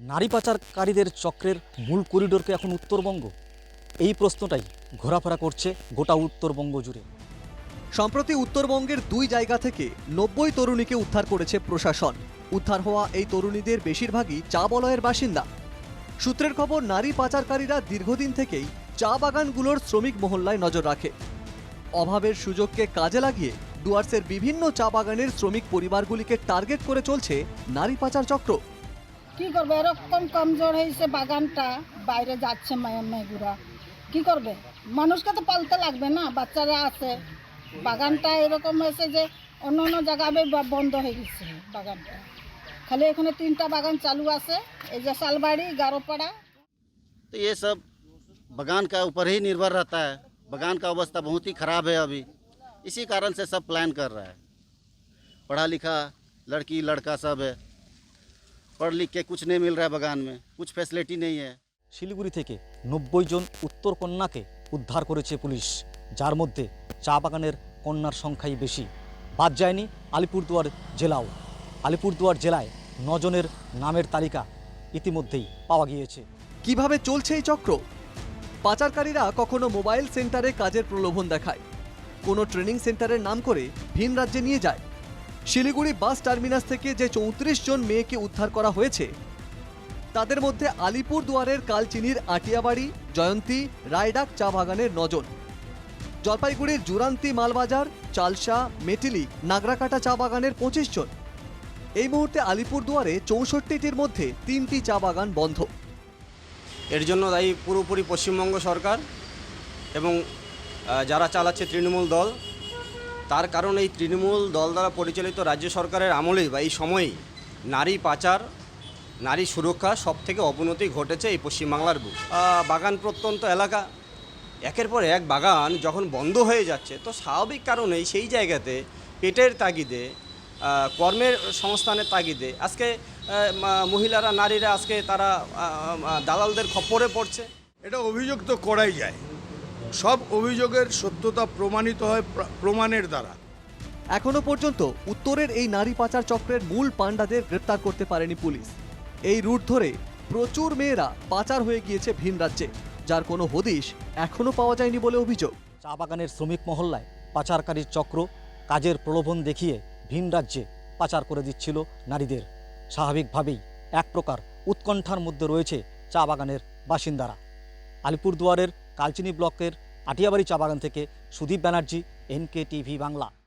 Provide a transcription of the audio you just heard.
নারী পাচারকারীদের চক্রের মূল করিডোরকে এখন উত্তরবঙ্গ? এই প্রশ্নটাই ঘোরাফেরা করছে গোটা উত্তরবঙ্গ জুড়ে। সম্প্রতি উত্তরবঙ্গের দুই জায়গা থেকে নব্বই তরুণীকে উদ্ধার করেছে প্রশাসন। উদ্ধার হওয়া এই তরুণীদের বেশিরভাগই চা বলয়ের বাসিন্দা। সূত্রের খবর, নারী পাচারকারীরা দীর্ঘদিন থেকেই চা বাগানগুলোর শ্রমিক মহল্লায় নজর রাখে। অভাবের সুযোগকে কাজে লাগিয়ে ডুয়ার্সের বিভিন্ন চা বাগানের শ্রমিক পরিবারগুলিকে টার্গেট করে চলছে নারী পাচার চক্র। কি করবে এরকম কমজোর হয়েছে বাগানটা বাইরে যাচ্ছে মেয়ে মেয়েগুলা কি করবে মানুষকে তো পালতে লাগবে না বাচ্চারা আছে বাগানটা এরকম হয়েছে যে অন্য অন্য জায়গায় ব- বন্ধ হয়ে গেছে বাগানটা খালি এখানে তিনটা বাগান চালু আছে এই যে শালবাড়ি গারোপাড়া तो ये सब बगान का ऊपर ही निर्भर रहता है बगान का अवस्था बहुत ही ख़राब है अभी इसी कारण से सब प्लान कर रहा है पढ़ा लिखा लड़की लड़का सब है পড় লিখ কে কুছ নেই মিল রা বাগান মে কুছ ফেসিলিটি নেই হ্যাঁ শিলিগুড়ি থেকে নব্বই জন উত্তর কন্যাকে উদ্ধার করেছে পুলিশ যার মধ্যে চা বাগানের কন্যার সংখ্যাই বেশি। বাদ যায়নি আলিপুরদুয়ার জেলাও। আলিপুরদুয়ার জেলায় নজনের নামের তালিকা ইতিমধ্যেই পাওয়া গিয়েছে। কীভাবে চলছে এই চক্র? পাচারকারীরা কখনো মোবাইল সেন্টারে কাজের প্রলোভন দেখায়। কোনো ট্রেনিং সেন্টারের নাম করে ভিন রাজ্যে নিয়ে যায়। শিলিগুড়ি বাস টার্মিনাস থেকে যে চৌত্রিশ জন মেয়েকে উদ্ধার করা হয়েছে, তাদের মধ্যে আলিপুর দুয়ারের কালচিনির আটিয়াবাড়ি, জয়ন্তী, রায়ডাক চা বাগানের নজন। জলপাইগুড়ির জুরান্তি মালবাজার, চালসা, মেটিলি, নাগরাকাটা চা বাগানের পঁচিশ জন। এই মুহূর্তে আলিপুর দুয়ারে চৌষট্টিটির মধ্যে তিনটি চা বাগান বন্ধ। এর জন্য দায়ী পুরোপুরি পশ্চিমবঙ্গ সরকার এবং যারা চালাচ্ছে তৃণমূল দল তার কারণ এই তৃণমূল দল দ্বারা পরিচালিত রাজ্য সরকারের আমলেই বা এই সময়েই নারী পাচার, নারী সুরক্ষা সব থেকে অবনতি ঘটেছে এই পশ্চিমবাংলার বুক। বাগান প্রত্যন্ত এলাকা, একের পর এক বাগান যখন বন্ধ হয়ে যাচ্ছে, তো স্বাভাবিক কারণেই সেই জায়গাতে পেটের তাগিদে কর্মের সংস্থানের তাগিদে আজকে মহিলারা, নারীরা আজকে তারা দালালদের খপ্পরে পড়ছে। এটা অভিযোগ তো করাই যায়। সব অভিযোগের সত্যতা প্রমাণিত হয় প্র- প্রমাণের দ্বারা। এখনও পর্যন্ত উত্তরের এই নারী পাচার চক্রের মূল পাণ্ডাদের গ্রেপ্তার করতে পারেনি পুলিশ। এই রুট ধরে প্রচুর মেয়েরা পাচার হয়ে গিয়েছে ভিন রাজ্যে যার কোনো হদিশ এখনও পাওয়া যায়নি বলে অভিযোগ। চা বাগানের শ্রমিক মহল্লায় পাচারকারীর চক্র কাজের প্রলোভন দেখিয়ে ভিন রাজ্যে পাচার করে দিচ্ছিল নারীদের। স্বাভাবিকভাবেই এক প্রকার উৎকণ্ঠার মধ্যে রয়েছে চা বাগানের বাসিন্দারা। আলিপুরদুয়ারের কালচিনি ব্লকের আটিয়াবাড়ি চা বাগান থেকে সুদীপ ব্যানার্জি এনকে টিভি বাংলা।